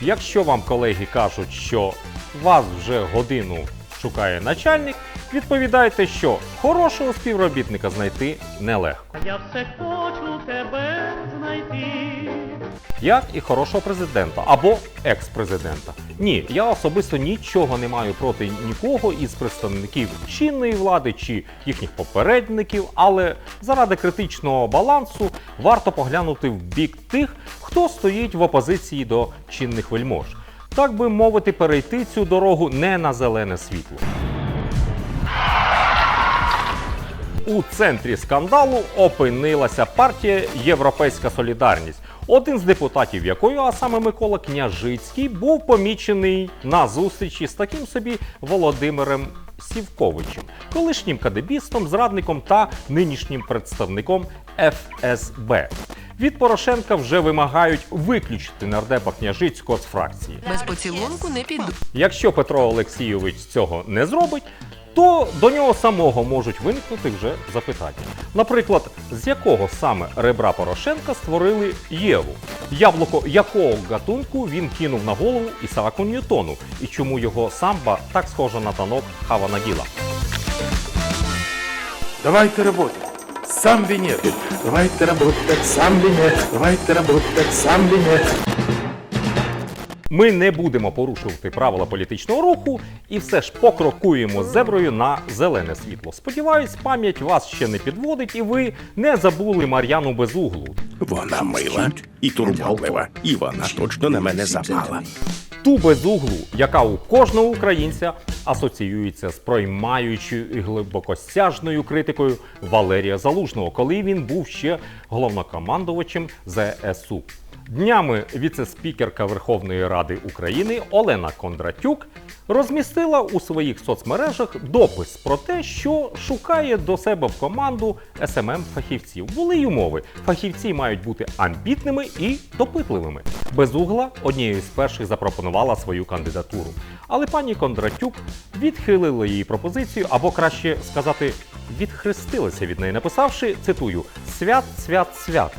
Якщо вам колеги кажуть, що вас вже годину шукає начальник, відповідайте, що хорошого співробітника знайти нелегко. Я все хочу тебе знайти. Як і хорошого президента або екс-президента. Ні, я особисто нічого не маю проти нікого із представників чинної влади чи їхніх попередників, але заради критичного балансу варто поглянути в бік тих, хто стоїть в опозиції до чинних вельмож. Так би мовити, перейти цю дорогу не на зелене світло. У центрі скандалу опинилася партія Європейська Солідарність, один з депутатів якої, а саме Микола Княжицький, був помічений на зустрічі з таким собі Володимиром Сівковичем, колишнім кадебістом, зрадником та нинішнім представником ФСБ. Від Порошенка вже вимагають виключити нардепа Княжицького з фракції. Без поцілунку не піду. Якщо Петро Олексійович цього не зробить, то до нього самого можуть виникнути вже запитання. Наприклад, з якого саме ребра Порошенка створили Єву? Яблуко якого гатунку він кинув на голову Ісааку Ньютону, і чому його самба так схожа на танок Хава Нагіла? Давайте работать. Сам Венер. Давайте работать, сам Венер. Давайте работать, сам Венер. Ми не будемо порушувати правила політичного руху і все ж покрокуємо зеброю на зелене світло. Сподіваюсь, пам'ять вас ще не підводить, і ви не забули Мар'яну Безуглу, Вона мила і турботлива, і вона точно на мене запала. ту безуглу, яка у кожного українця асоціюється з проймаючою і глибокосяжною критикою Валерія Залужного, коли він був ще головнокомандувачем ЗСУ. Днями віце-спікерка Верховної Ради України Олена Кондратюк розмістила у своїх соцмережах допис про те, що шукає до себе в команду СММ фахівців. Були й умови. Фахівці мають бути амбітними і допитливими. Безугла однією з перших запропонувала свою кандидатуру. Але пані Кондратюк відхилила її пропозицію, або краще сказати, відхрестилася від неї, написавши цитую: свят, свят, свят.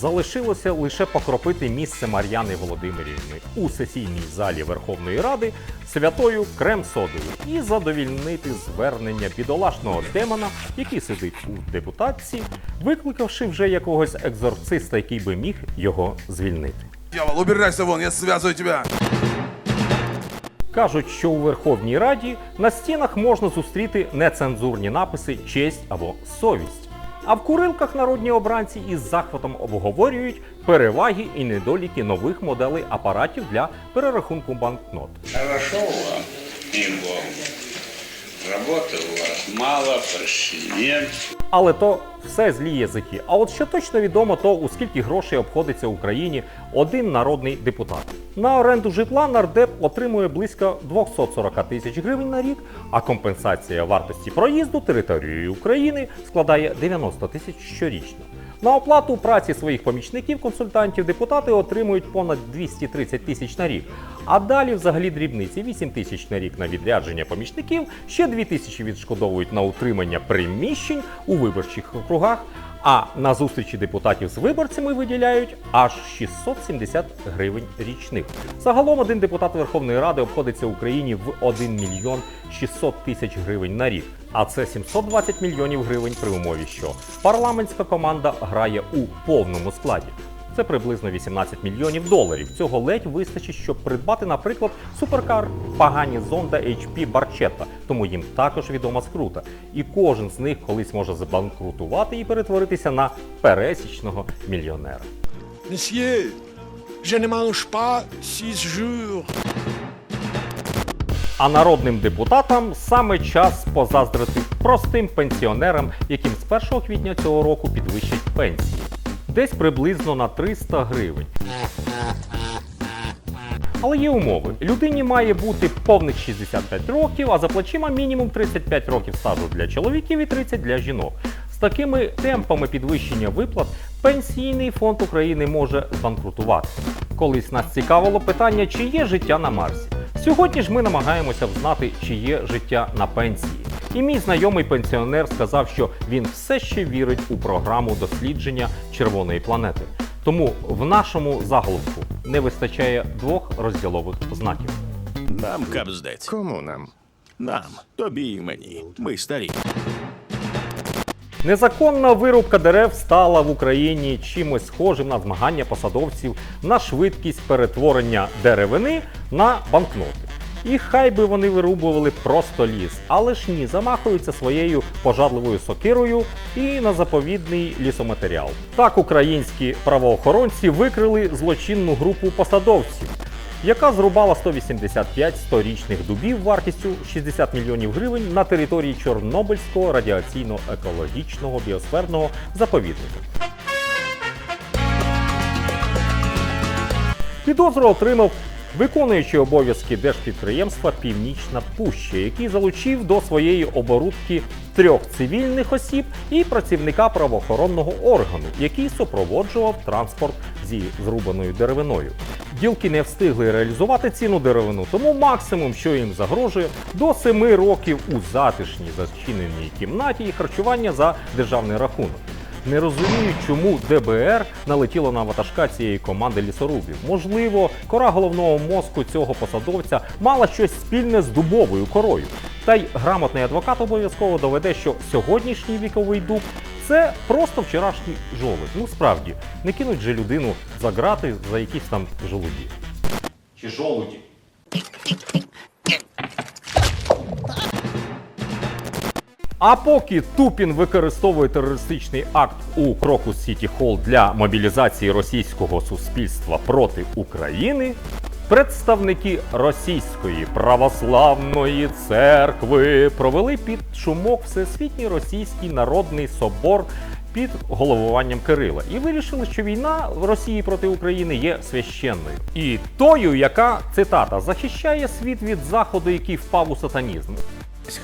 Залишилося лише покропити місце Мар'яни Володимирівни у сесійній залі Верховної Ради святою крем-содою і задовільнити звернення бідолашного демона, який сидить у депутатці, викликавши вже якогось екзорциста, який би міг його звільнити. Дьявол, убирайся вон, я связываю тебя. Кажуть, що у Верховній Раді на стінах можна зустріти нецензурні написи честь або совість. А в курилках народні обранці із захватом обговорюють переваги і недоліки нових моделей апаратів для перерахунку банкнот. Хорошо вам, ей-богу. У вас мало, почти нет. Але то все злі язики. А от що точно відомо, то у скільки грошей обходиться Україні один народний депутат. На оренду житла нардеп отримує близько 240 тисяч гривень на рік, а компенсація вартості проїзду територією України складає 90 тисяч щорічно. На оплату праці своїх помічників, консультантів, депутати отримують понад 230 тисяч на рік. А далі взагалі дрібниці 8 тисяч на рік на відрядження помічників, ще 2 тисячі відшкодовують на утримання приміщень у виборчих округах. А на зустрічі депутатів з виборцями виділяють аж 670 гривень річних. Загалом один депутат Верховної Ради обходиться Україні в 1 мільйон 600 тисяч гривень на рік. А це 720 мільйонів гривень при умові, що парламентська команда грає у повному складі. Це приблизно 18 мільйонів доларів. Цього ледь вистачить, щоб придбати, наприклад, суперкар погані зонда HP Barchetta, тому їм також відома скрута. І кожен з них колись може забанкрутувати і перетворитися на пересічного мільйонера. Monsieur, je ne mange pas six jours. А народним депутатам саме час позаздрити простим пенсіонерам, яким з 1 квітня цього року підвищать пенсії. Десь приблизно на 300 гривень. Але є умови. Людині має бути повних 65 років, а за плечима мінімум 35 років стажу для чоловіків і 30 для жінок. З такими темпами підвищення виплат пенсійний фонд України може збанкрутувати. Колись нас цікавило питання, чи є життя на Марсі. Сьогодні ж ми намагаємося взнати, чи є життя на пенсії. І мій знайомий пенсіонер сказав, що він все ще вірить у програму дослідження червоної планети. Тому в нашому заголовку не вистачає двох розділових знаків. Нам капздець. Кому нам? Нам, тобі і мені. Ми старі. Незаконна вирубка дерев стала в Україні чимось схожим на змагання посадовців на швидкість перетворення деревини на банкноти. І хай би вони вирубували просто ліс, але ж ні, замахуються своєю пожадливою сокирою і на заповідний лісоматеріал. Так українські правоохоронці викрили злочинну групу посадовців, яка зрубала 185 сторічних дубів вартістю 60 мільйонів гривень на території Чорнобильського радіаційно-екологічного біосферного заповідника. Підозру отримав виконуючий обов'язки держпідприємства Північна Пуща, який залучив до своєї оборудки трьох цивільних осіб і працівника правоохоронного органу, який супроводжував транспорт зі зрубаною деревиною. Ділки не встигли реалізувати ціну деревину, тому максимум, що їм загрожує, до 7 років у затишній зачиненій кімнаті і харчування за державний рахунок. Не розумію, чому ДБР налетіло на ватажка цієї команди лісорубів. Можливо, кора головного мозку цього посадовця мала щось спільне з дубовою корою. Та й грамотний адвокат обов'язково доведе, що сьогоднішній віковий дуб це просто вчорашній жолудь. Ну справді, не кинуть же людину за грати за якісь там жолуді. Чи жолуді? А поки Тупін використовує терористичний акт у Крокус Сіті Холл для мобілізації російського суспільства проти України, представники російської православної церкви провели під шумок Всесвітній Російський Народний Собор під головуванням Кирила і вирішили, що війна в Росії проти України є священною. І тою, яка цитата захищає світ від заходу, який впав у сатанізм.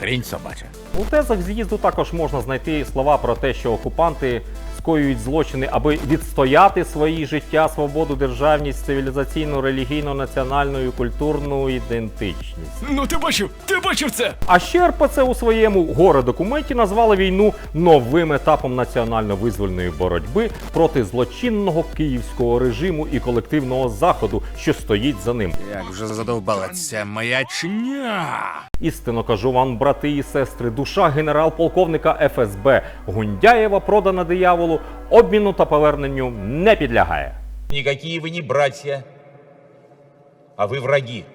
Хрінь собача. У тезах з'їзду також можна знайти слова про те, що окупанти скоюють злочини, аби відстояти свої життя, свободу, державність, цивілізаційну, релігійну, національну і культурну ідентичність. Ну ти бачив, ти бачив це? А ще РПЦ у своєму горе документі назвали війну новим етапом національно-визвольної боротьби проти злочинного київського режиму і колективного заходу, що стоїть за ним. Як вже задовбала ця маячня. Істинно кажу вам, брати і сестри, душа генерал-полковника ФСБ Гундяєва, продана дияволу, обміну та поверненню не підлягає. Никакие вы не братья, а вы враги.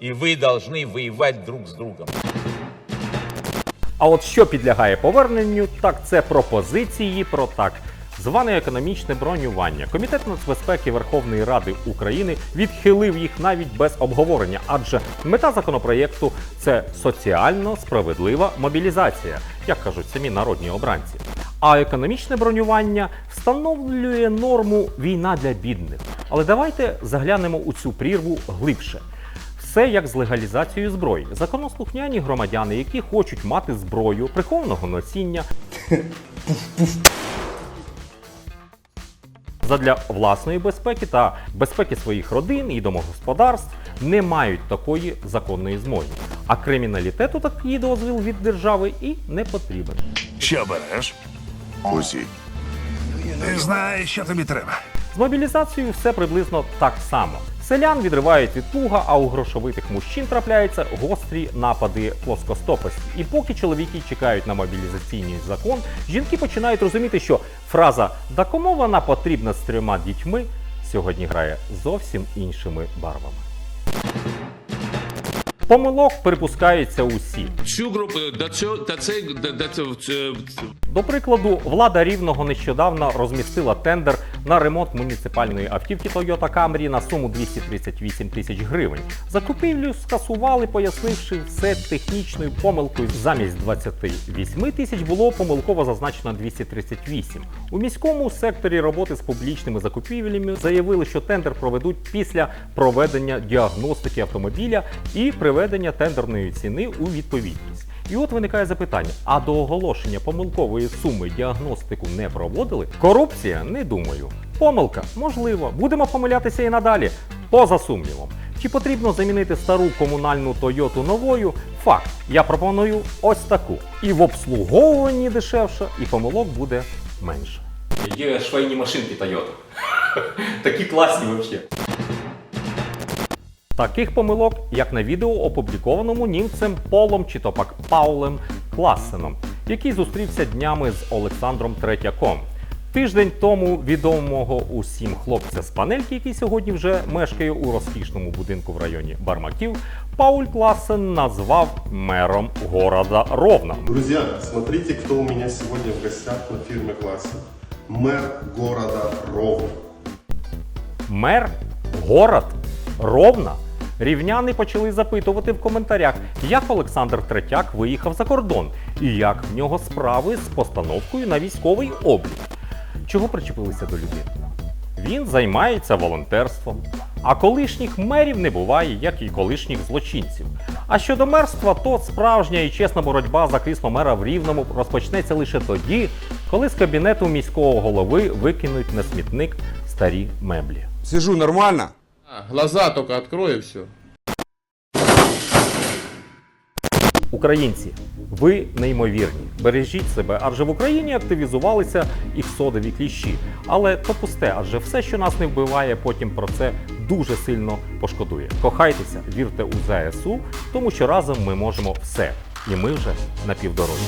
И вы должны воевать друг с другом. А от що підлягає поверненню, так це пропозиції про так. Зване економічне бронювання. Комітет нацбезпеки Верховної Ради України відхилив їх навіть без обговорення, адже мета законопроєкту це соціально справедлива мобілізація, як кажуть самі народні обранці. А економічне бронювання встановлює норму війна для бідних. Але давайте заглянемо у цю прірву глибше. Все як з легалізацією зброї. Законослухняні громадяни, які хочуть мати зброю прихованого носіння. Задля власної безпеки та безпеки своїх родин і домогосподарств не мають такої законної змоги. А криміналітету такий дозвіл від держави і не потрібен. Що береш? Усі. Ти знаєш, що тобі треба. З мобілізацією все приблизно так само. Селян відривають від плуга, а у грошовитих мужчин трапляються гострі напади плоскостопості. І поки чоловіки чекають на мобілізаційний закон, жінки починають розуміти, що фраза «Да кому вона потрібна з трьома дітьми сьогодні грає зовсім іншими барвами. Помилок припускаються усі. Цю групу до цього до цей до, до цього До прикладу, влада рівного нещодавно розмістила тендер на ремонт муніципальної автівки Toyota Camry на суму 238 тисяч гривень. Закупівлю скасували, пояснивши все технічною помилкою. Замість 28 тисяч було помилково зазначено 238. У міському секторі роботи з публічними закупівлями заявили, що тендер проведуть після проведення діагностики автомобіля і приведення тендерної ціни у відповідність. І от виникає запитання: а до оголошення помилкової суми діагностику не проводили? Корупція? Не думаю. Помилка? Можливо. Будемо помилятися і надалі. Поза сумнівом. Чи потрібно замінити стару комунальну Тойоту новою? Факт. Я пропоную ось таку. І в обслуговуванні дешевше, і помилок буде менше. Є швейні машинки Тойота. Такі класні взагалі. Таких помилок, як на відео, опублікованому німцем Полом чи то пак Паулем Классеном, який зустрівся днями з Олександром Третьяком. Тиждень тому відомого усім хлопця з панельки, який сьогодні вже мешкає у розкішному будинку в районі Бармаків, Пауль Классен назвав мером города Ровно. Друзья, смотрите, кто у меня сегодня в гостях на фирме Классе. Мэр города Ровно. Мер, город, Ровно. Рівняни почали запитувати в коментарях, як Олександр Третяк виїхав за кордон і як в нього справи з постановкою на військовий облік. Чого причепилися до людини? Він займається волонтерством. А колишніх мерів не буває, як і колишніх злочинців. А щодо мерства, то справжня і чесна боротьба за крісло мера в Рівному розпочнеться лише тоді, коли з кабінету міського голови викинуть на смітник старі меблі. Сижу нормально. Глаза только открой все. Українці, ви неймовірні. Бережіть себе, адже в Україні активізувалися і содові кліщі. Але то пусте, адже все, що нас не вбиває, потім про це дуже сильно пошкодує. Кохайтеся, вірте у ЗСУ, тому що разом ми можемо все. І ми вже на півдорозі.